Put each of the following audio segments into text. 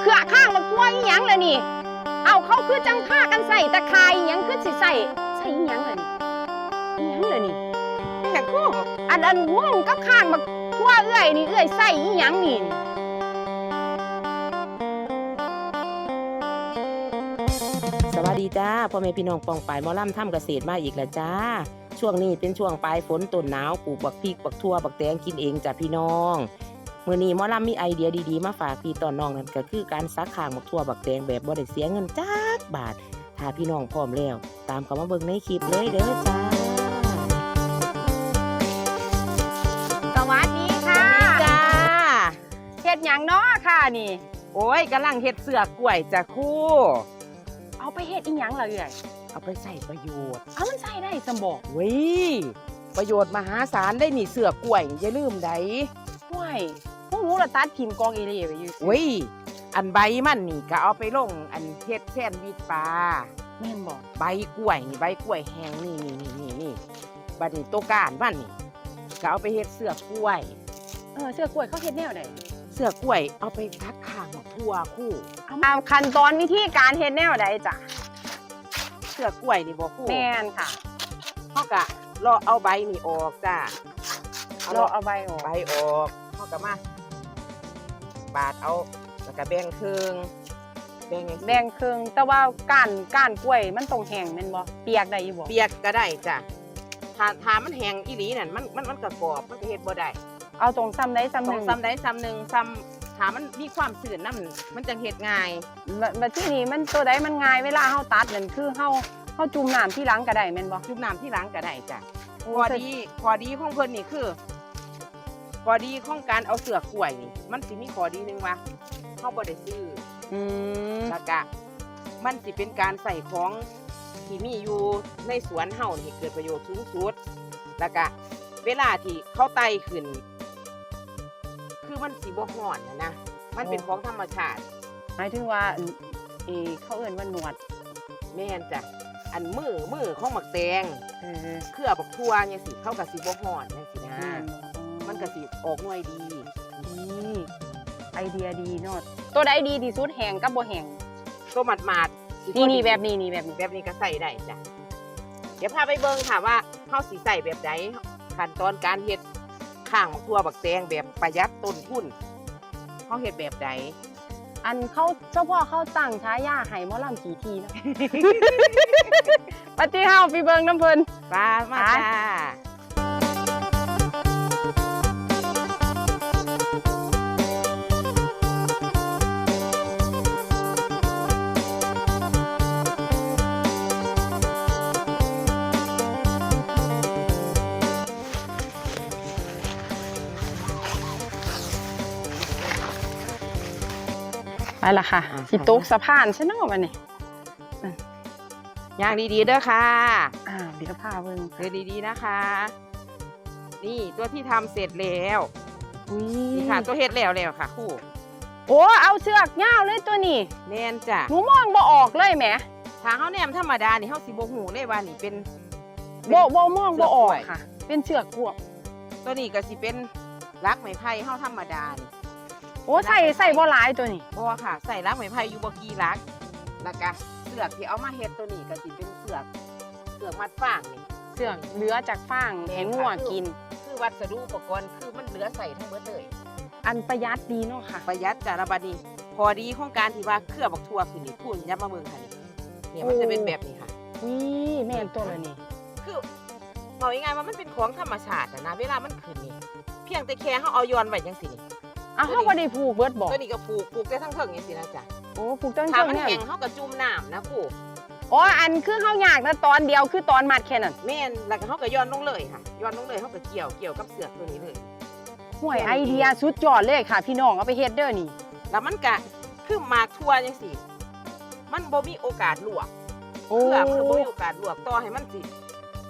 เครือข้างมากล้วยอีหยังเลยนี่ เอาเขาคือจังฆ่ากันใส่ตะคร้อีหยังคือสิใส่ใส่อีหยังเลยนี่อีหยังเลยนี่แต่คู่อันอันม่วงกับข้างมาทั่วเอื้อยนี่เอื้อยใส่อีหยังนี่สวัสดีจ้าพ่อแม่พี่น้องปองปายหมอล่ำทำเกษตรมาอีกแล้วจ้า ช่วงนี้เป็นช่วงปลายฝนต้นหนาวปลูกบักพริกบักทั่วบักแตงกินเองจ้ะพี่น้อง มื่อนี้หมอล่ำมีไอเดียดีๆ มาฝากพี่ตอนน้องนั่นก็คือการซักข้างบักทั่วบักแตงแบบบ่ได้เสียเงินจักบาท ถ้าพี่น้องพร้อมแล้ว ตามเขามาเบิ่งในคลิปเลยเด้อจ้า สวัสดีค่ะจ้าเฮ็ดหยังเนาะค่ะนี่ โอ้ยกำลังเฮ็ดเสือกล้วยจ้ะครู่ เอาไปเฮ็ดอีหยังล่ะเอื้อยเอาไปใส่ประโยชน์เอามันใส่ได้สมบอกเว้ยประโยชน์มหาศาลได้หนีเสือกล้วยอย่าลืมไดห้วย พวกหนูละตัดทิมกองเอเล่ไปอยู่เว้ยอันใบมันนี่ก็เอาไปลงอันเฮ็ดแซนด์วิชปลาแม่นบอกใบกล้วยนี่ใบกล้วยแห้งนี่นี่นี่นี่นี่บัดนี้ตัวก้านมันนี่ก็เอาไปเฮ็ดเสือกล้วย เออเสื้อกล้วยเขาเฮ็ดแนวใดเสือกล้วยเอาไปทัดข้างหมกทั่วคู่เอามาขั้นตอนวิธีการเฮ็ดแนวใดจ้ะเสือกล้วยนี่บ่คู่แม่นค่ะเฮาก็รอเอาใบนี่ออกจ้าเราเอาใบออกใบออกเฮาก็มา บาดเอาแล้วก็แบ่งครึ่งแบ่งจังซี้แบ่งครึ่งแต่ว่าก้านก้านกล้วยมันต้องแห้งแม่นบ่เปียกได้อยู่บ่เปียกก็ได้จ้ะถ้าถ้ามันแห้งอีหลีนั่นมันมันมันก็กรอบมันก็เฮ็ดบ่ได้เอาตรงซ้ำได้ซ้ำหต้อนึ่งงซ้ำใดซ้ำหนึ่งซ้ำถ้ามันมีความสื่นน้ำมันจังเฮ็ดง่ายแล้วแล้วที่นี่มันตัวใดมันง่ายเวลาเฮาตัดนั่นคือเฮาเฮาจุ่มน้ำที่หลังก็ได้แม่นบ่จุ่มน้ำที่ล้างก็ได้จ้ะโอ้พอดีพอดีของเพิ่นนี่คือ พอดีของการเอาเสือกกล้วยนี่มันสิมีข้อดีหนึงว่าเฮาบ่ได้ซื้ออืมแล้วก็มันสิเป็นการใส่ของที่มีอยู่ในสวนเฮานี่ให้เกิดประโยชน์สูงสุดแล้วก็เวลาที่เขาไต่ขึ้น คือมันสีบ่ฮ้อนนะนะมันเป็นของธรรมชาติ หมายถึงว่าเออเขาเอิ้นว่าหนวดแม่นจ้ะอันมือมือของหมักแตง เออ เครือบักทั่วเนี่ยสิเข้ากับสีบ่ฮ้อนจังซี่นะมั นก็สิออกหน่วยดี นี่ไอเดียดีเนาะตัวใดดีที่สุดแห้งกับบ่แห้งก็หมาดมาดๆสินี่นี่พอดีแบบนี้นี่แบบนี้แบบนี้ก็ใส่ได้จ้ะเดี๋ยวพาไปเบิ่งค่ะว่าเฮาสิใส่แบบใดขั้นตอนการเฮ็ดข้างบักทั่วบักแตงแบบประหยัดต้นทุนเฮาเฮ็ดแบบใดอันเขาเจ้าพ่อเขาตั้งฉายาให้หมอลำกี่ทีนะปฏิเฮาไปเบิ่งน้ำเพิ่น ปลามาไปจ้า ไปละค่ะสิตกสะพานใช่เนาะวันนี้ย่างดีๆเด้อค่ะอ่าเดี๋ยวพาเบิ่งเดินดีๆนะคะ นี่ตัวที่ทำเสร็จแล้วอุ้ยนี่ค่ะตัวเฮ็ดแล้วแล้วค่ะครู่โอ้เอาเสือกยาวเลยตัวนี้แน่นจ้ะหนูมองบ่ออกเลยแหมถ้าเฮาแนมธรรมดานี่เฮาสิบ่ฮู้เลยว่านี่เป็นบ่บ่มองบ่ออกเสือกกล้วยค่ะ เป็นเสือกกวบตัวนี้ก็สิเป็นรักไม้ไผ่เฮาธรรมดานี่ โอ้ใส่ใส่บ่หลายตัวนี้บ่ค่ะใส่รักไม้ไผ่อยู่บ่กี่รักแล้วก็เสือกที่เอามาเฮ็ดตัวนี้ก็สิเป็นเสือกเสือกมัดฟางนี่เสือกเหลือจากฟางแม่ให้นงัวค่ะกิน คือวัสดุอุปกรณ์คือมันเหลือใส่ทั้งหมดเลยอันประหยัดดีเนาะค่ะ ประหยัดจาระบาดนี้พอดีของการที่ว่าเครือบักทั่วขึ้นนี่พูนยับมาเมืองค่ะนี่เนี่ยมันจะเป็นแบบนี้ค่ะนี่แม่นตัวเลยนี่คือบอกยังไงว่ามันเป็นของธรรมชาติอะนะเวลามันขึ้นนี่เพียงแต่แค่เขาเอาย้อนไว้จังสินี่ อ้าวเขาบ่ได้ผูกเบิดบอกตัวนี้ก็ปลูกปลูกได้ทั้งเทิงอย่างสินะจ๊ะโอ้ผูกตั้งถ้าเชิงมันเนี่ยแห้งเขาก็จุ่มน้ำนะปลูกอ๋ออันคือเขาอยากนะตอนเดียวคือตอนมัดแค่นั้นแม่นแล้วก็เขาก็ย้อนลงเลยค่ะย้อนลงเลยเขาก็เกี่ยวเกี่ยวกับเสือกตัวนี้เลย ห่วยไอเดียสุดยอดเลยค่ะ พี่น้องเอาไปเฮ็ดเด้อนี่ แล้วมันก็คือหมากทั่วจังสิมันบ่มีโอกาสลวกโอ้ เพื่อมันบ่มีโอกาสลวกต่อให้มันสิ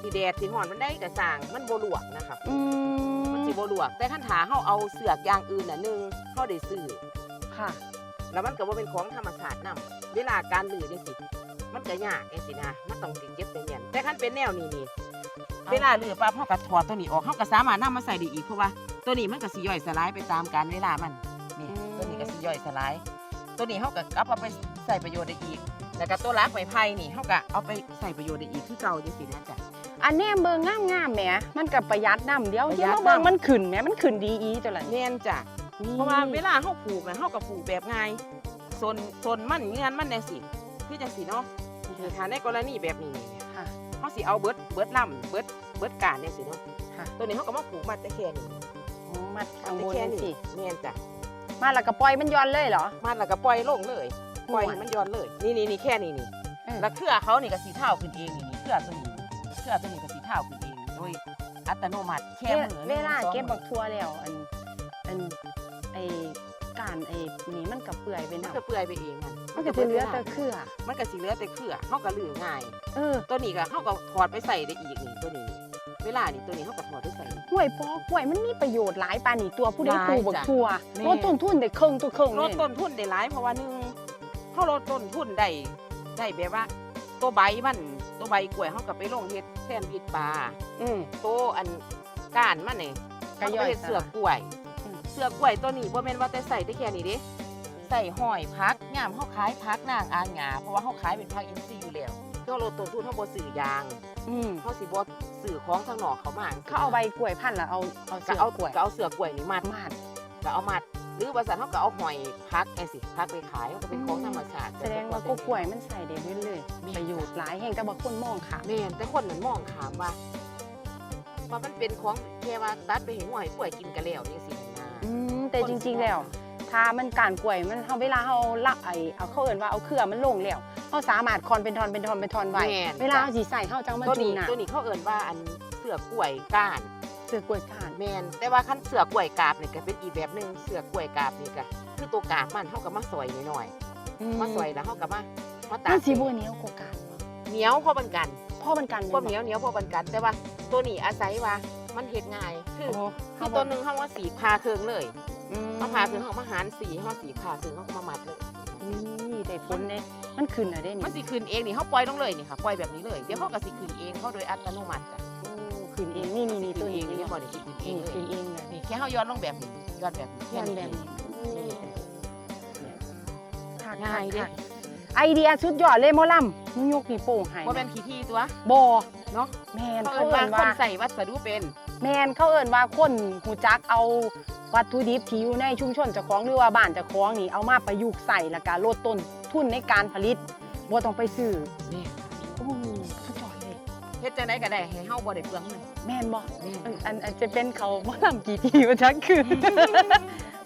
สิแดดสิร้อนมันได้กระสร้างมันบ่ลวกนะครับ อืมั นมสิบ่ลวก แต่คันถาเฮาเอาเสือกอย่างอื่นน่ะหนึงเฮาได้ซื้อค่ะ แล้วมันก็บ่เป็นของธรรมชาตินํเวลาการลือจังซี่มันก็ยากจังซี่นะมันต้องเก็บเป็นเงียนแต่คันเป็นแนวนี้นี่เอาเวลาลือปั๊บเฮาก็ถอดตัวนี้ออกเฮาก็สามารถนำมาใส่ได้อีกเพราะว่า ตัวนี้มันก็สิย่อยสลายไปตามกาลเวลามันนี่ตัวนี้ก็สิย่อยสลาย ตัวตัวนี้เฮาก็เอาไปใส่ประโยชน์ได้อีกแล้วก็ตัวรักไม้ไผ่นี่เฮาก็เอาไปใส่ประโยชน์ได้อีกคือเก่าจังซี่นะจ้ะ อันแนมเบิ่งงามๆแหมมันก็ประหยัดน้ำเดียวประหเดี๋ยัยวดมาเบิ่งน้ำ มันขึ้นแหมมันขึ้นดีอีจังล่ะแม่นจ้ะ เพราะว่าเวลาเฮาปลูกน่ะเฮาก็ปลูกแบบง่ายส่วนส่วนมันเงื่อนมันจังซี่คือจังซี่เนาะนี่ถ้าในกรณีแบบนี้เนี่ยค่ะ เฮาสิเอาเบิดเบิดลำเบิดเบิดการจังซี่เนาะค่ะ ตัวนี้เฮาก็มาปลูกมาแต่แค่นี้โอ้มัดข้างบแต่นแค่นี่นี้สิแม่นจ้ะมาแล้วก็ปล่อยมันย้อนเลยเหรอ มาแล้วก็ปล่อยลงเลยปล่อยให้มันย้อนเลย นี่นี่นี่แค่นี้นี่เออ แล้วเครือเขานี่ก็สีเท่าขึ้นเองนี่นี่เครือตัวนี้ เครือตัวนี้ก็สีเท่าขึ้นเองโดยอัตโนมัติแค่มือเวลาสองเก็บมืบัอกทั่วแล้วอันอันไอ้การไอ้นี่มันก็เปื่อยไปมันนำก็เปื่อยไปเองมันมันก็จะเหลือแต่เครือ มันก็สิเหลือแต่เครือเขาก็ลือง่าย เออตัวนี้ก็เขาก็ถอดไปใส่ได้อีกนี่ตัวนี้ เวลานี่ตัวนี้เขาก็ถอดไปใส่ กล้วยปอกล้วยมันมีประโยชน์หลายปานนี่ตัวผู้ใดหลายปลูกบักจ้ะทั่วแม่ ลดต้นทุนได้ครึ่งตัวครึ่งลเลดยต้นทุนได้หลายเพราะว่าหนึงเขาลดต้นทุนได้ได้แบบว่า ตัวใบมัน ตัวใบกล้วยเขาก็ไปลงเฮ็ดแทนพิษปลาอืม ตัวอันก้านมันนี่ก็เขาย่ก็อยเฮ็ดเสือกกล้วย อืม เสือกกล้วยตัวนี้บ่แม่นว่าแต่ใส่แต่แค่นี้เด้ใส่ห้อยพักยามเฮาขายพักนางอางหงาเพราะว่าเฮาขายเป็นพักอินทรีย์อยู่แล้วเพื่อลดต้นทุนเฮาบ่ซื้อยางอืมเฮาสิบ่ซื้อของทางนอกเขามาเขาเอาใบกล้วยพันธุ์แล้วเอาเอาก็เสือเอากล้วยก็เอาเสือกกล้วยนี่มัดมาดก็เอามัด หรือว่าซั่นเฮาก็เอาหอยพักจังซี่พักไปขายมันก็เป็นของธรรมชาติแสดงว่าก็กล้วยมันใส่ได้เบิดเลยแม่นประโยชน์หลายแห่งแต่บางคนมองค่ะแม่นแต่คนนั้นมองขามว่าว่ามันเป็นของแค่ว่าตัดไปให้หัวให้กล้วยกินก็แล้วจังซี่นะอืมแต่จริง ๆแล้วถ้ามันการกล้วยมันเฮาเวลาเฮาลักไอเอาเขาเอิ้นว่าเอาเครือมันลงแล้วเฮาสามารถคอนเป็นทอนเป็นทอนเป็นทอนไว้แม่นเวลาจ้ะเฮาสิใส่เฮาจังมาตัวจูนี้น่ะตัวนี้เขาเอิ้นว่าอันเสือกกล้วยก้านเสือกล้วยสานแมนแต่ว่าขั้นเสือกล้วยกาบนี่ก็เป็นอีกแบบหนึงเสือกล้วยกาบนี่ก็คือตัวกาบมันเท่ากับมาซอยหน่อยๆมาซอยแล้วเท่ากับมามาตามักนสิบ่เหนียวกว่ากันเหนียวพอบันกันพ่อมันกันความเหนียวเหนียวพอบันกัน แต่ว่าตัวนี้อาศัยว่ามันเฮ็ดง่ายคือโอ้คือตัวหนึงเฮาว่าสีพาเครื่องเลยอืมมาพาเครื่องเฮามาหารสีเฮาสีพาเครื่องเฮาก็มามัดเลยนี่ได้ผลเด้มันขึ้นน่ะเด้นี่มันสิขึ้นเองนี่เฮาปล่อยลงเลยนี่ค่ะปล่อยแบบนี้เลยเดี๋ยวเฮาก็สิขึ้นเองเฮาโดยอัตโนมัติจ้ะโอ้ ขึ้นเองนี่นี่นี่ตัตัววเอเองงนี่นี่บ่ได้ขึ้นเอนี่งเลขึ้นยเองเลยนี่แค่เฮาย้อนลงแบบนี้ย้อนแบบนี้ยันค่แบบนี้นี้คักง่ายเด้คักไอเดียสุดยอดเลยหมอลำมึงยกนี่โป้งให้บ่แม่นขี้ที่ตัวบ่เนาะแมนเขาเขาเอิ้เอิ้นนว่าคว่านใส่วัสดุเป็น แมนเขาเอิ้นว่าคนหูจักเอาวัตถุดิบที่อยู่ในชุมชนเจ้าของหรือว่าบ้านเจ้าของนี่เอามาประยุกต์ใส่แล้วก็ลดต้นทุนในการผลิตบ่ต้องไปซื้อนี่โอ้ ดจังไดก็ได้ให้เฮาบ่ได้เปลืองเงิน แม่นบ่นี่อันอันอันจะเป็นเขาหมอลำกี่ทีมาจักคือ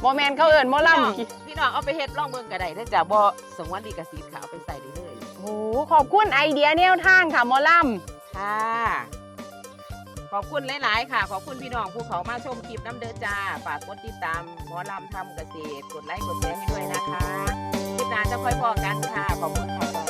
บ่แมนเขาเอิ้นหมอลำกี่พี่น้องเอาไปเฮ็ดลองเบิ่งก็ได้ถ้าจะบ่สงวนลิขสิทธิ์ค่ะเอาไปใส่ได้เลยโอ้ขอบคุณไอเดียแนวทางค่ะหมอลำค่ะ ขอบคุณหลายๆ ค่ะ ขอบคุณพี่น้องผู้เขามาชมคลิปน้ำเด้อจ้าฝากกดติดตามหมอลำทำเกษตรกดไลค์กดแชร์ให้ด้วยนะคะคลิปหน้าจะค่อยพอกันค่ะขอบคุณค่ะ